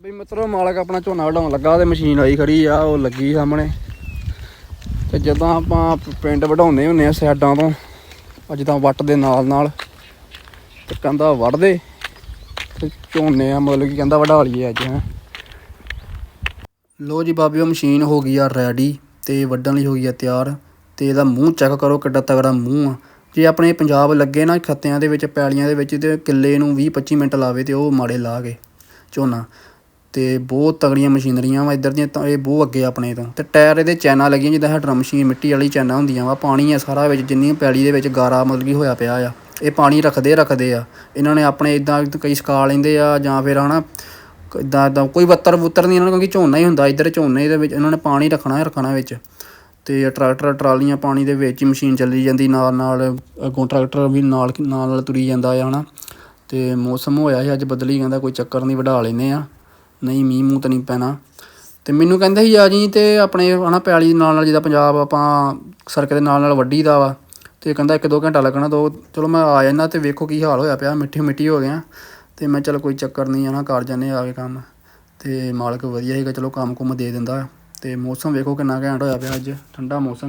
ਵੀ ਮਿੱਤਰੋ, ਮਾਲਕ ਆਪਣਾ ਝੋਨਾ ਵਢਾਉਣ ਲੱਗਾ ਤੇ ਮਸ਼ੀਨ ਆਈ ਖੜੀ ਆ, ਉਹ ਲੱਗੀ ਸਾਹਮਣੇ। ਤੇ ਜਦੋਂ ਆਪਾਂ ਪਿੰਡ ਵਢਾਉਂਦੇ ਹੁੰਨੇ ਆ ਸਾਈਡਾਂ ਤੋਂ ਅੱਜ ਤਾਂ ਵੱਟ ਦੇ ਨਾਲ ਨਾਲ ਤੇ ਕਹਿੰਦਾ ਵੜ ਦੇ ਤੇ ਝੋਨੇ ਆ, ਮਤਲਬ ਕਿ ਕਹਿੰਦਾ ਵਢਾ ਲਈਏ ਅੱਜ, ਹੈ। ਲੋ ਜੀ ਬਾਬਿਓ, ਮਸ਼ੀਨ ਹੋ ਗਈ ਆ ਰੈਡੀ ਤੇ ਵੱਢਣ ਲਈ ਹੋ ਗਈ ਆ ਤਿਆਰ। ਤੇ ਇਹਦਾ ਮੂੰਹ ਚੈੱਕ ਕਰੋ ਕਿੱਡਾ ਤਗੜਾ ਮੂੰਹ ਆ। ਜੇ ਆਪਣੇ ਪੰਜਾਬ ਲੱਗੇ ਨਾ ਖੱਤਿਆਂ ਦੇ ਵਿੱਚ, ਪੈਲੀਆਂ ਦੇ ਵਿੱਚ, ਤੇ ਕਿੱਲੇ ਨੂੰ 20 25 ਮਿੰਟ ਲਾਵੇ ਤੇ ਉਹ ਮਾੜੇ ਲਾ ਕੇ ਝੋਨਾ। ਤੇ ਬਹੁਤ ਤਗੜੀਆਂ ਮਸ਼ੀਨਰੀਆਂ ਵਾ ਇੱਧਰ ਦੀਆਂ ਤਾਂ ਇਹ ਬਹੁਤ ਅੱਗੇ ਆਪਣੇ ਤੋਂ। ਤੇ ਟਾਇਰ ਇਹਦੇ ਚੈਨਾ ਲੱਗੀਆਂ ਜਿੱਦਾਂ ਡਰਮ ਮਸ਼ੀਨ ਮਿੱਟੀ ਵਾਲੀ ਚੈਨਾ ਹੁੰਦੀਆਂ ਵਾ, ਪਾਣੀ ਆ ਸਾਰਾ ਵਿੱਚ ਜਿੰਨੀ ਪੈਲੀ ਦੇ ਵਿੱਚ ਗਾਰਾ ਮਤਲਬ ਕਿ ਹੋਇਆ ਪਿਆ ਆ। ਇਹ ਪਾਣੀ ਰੱਖਦੇ ਰੱਖਦੇ ਆ। ਇਹਨਾਂ ਨੇ ਆਪਣੇ ਇਦਾਂ ਕਈ ਸਕਾ ਲੈਂਦੇ ਆ ਜਾਂ ਫਿਰ ਹਨਾ, ਇਦਾਂ ਇਦਾਂ ਕੋਈ ਵੱਤਰ ਵੁੱਤਰ ਨਹੀਂ ਇਹਨਾਂ ਨੂੰ, ਕਿਉਂਕਿ ਝੋਨਾ ਹੀ ਹੁੰਦਾ ਇੱਧਰ ਝੋਨੇ ਦੇ ਵਿੱਚ, ਇਹਨਾਂ ਨੇ ਪਾਣੀ ਰੱਖਣਾ ਹੀ ਰੱਖਣਾ ਵਿੱਚ। ਤੇ ਟਰੈਕਟਰ ਟਰਾਲੀਆਂ ਪਾਣੀ ਦੇ ਵਿੱਚ ਹੀ ਮਸ਼ੀਨ ਚੱਲੀ ਜਾਂਦੀ, ਨਾਲ ਨਾਲ ਅੱਗੋਂ ਟਰੈਕਟਰ ਵੀ ਨਾਲ ਨਾਲ ਨਾਲ ਤੁਰੀ ਜਾਂਦਾ ਆ ਹਨਾ। ਤੇ ਮੌਸਮ ਹੋਇਆ ਸੀ, ਅੱਜ ਬਦਲੀ ਕਹਿੰਦਾ ਕੋਈ ਚੱਕਰ ਨਹੀਂ ਵਢਾ ਲੈਨੇ ਆ। ਨਹੀਂ, ਮੀਂਹ ਮੂੰਹ ਤਾਂ ਨਹੀਂ ਪੈਣਾ। ਤੇ ਮੈਨੂੰ ਕਹਿੰਦੇ ਸੀ, ਆ ਜੀ, ਤੇ ਆਪਣੇ ਹਨਾ ਪੈਲੀ ਦੇ ਨਾਲ ਨਾਲ ਜਿਹਦਾ ਪੰਜਾਬ ਆਪਾਂ ਸੜਕ ਦੇ ਨਾਲ ਨਾਲ ਵੱਢੀ ਦਾ ਵਾ, ਤੇ ਕਹਿੰਦਾ ਇੱਕ ਦੋ ਘੰਟਾ ਲੱਗਣਾ, ਦੋ ਚਲੋ ਮੈਂ ਆ ਜਾਂਦਾ ਤੇ ਵੇਖੋ ਕੀ ਹਾਲ ਹੋਇਆ ਪਿਆ, ਮਿੱਠੀ ਮਿੱਠੀ ਹੋ ਗਿਆ। ਤੇ ਮੈਂ ਚਲ ਕੋਈ ਚੱਕਰ ਨਹੀਂ ਆ ਨਾ ਕਰ ਜਾਂਦੇ ਆ ਕੇ ਕੰਮ। ਤੇ ਮਾਲਕ ਵਧੀਆ ਸੀਗਾ, ਚਲੋ ਕੰਮ ਕੁਮ ਦੇ ਦਿੰਦਾ। ਤੇ ਮੌਸਮ ਵੇਖੋ ਕਿੰਨਾ ਘੈਂਟ ਹੋਇਆ ਪਿਆ ਅੱਜ, ਠੰਡਾ ਮੌਸਮ ਸੀ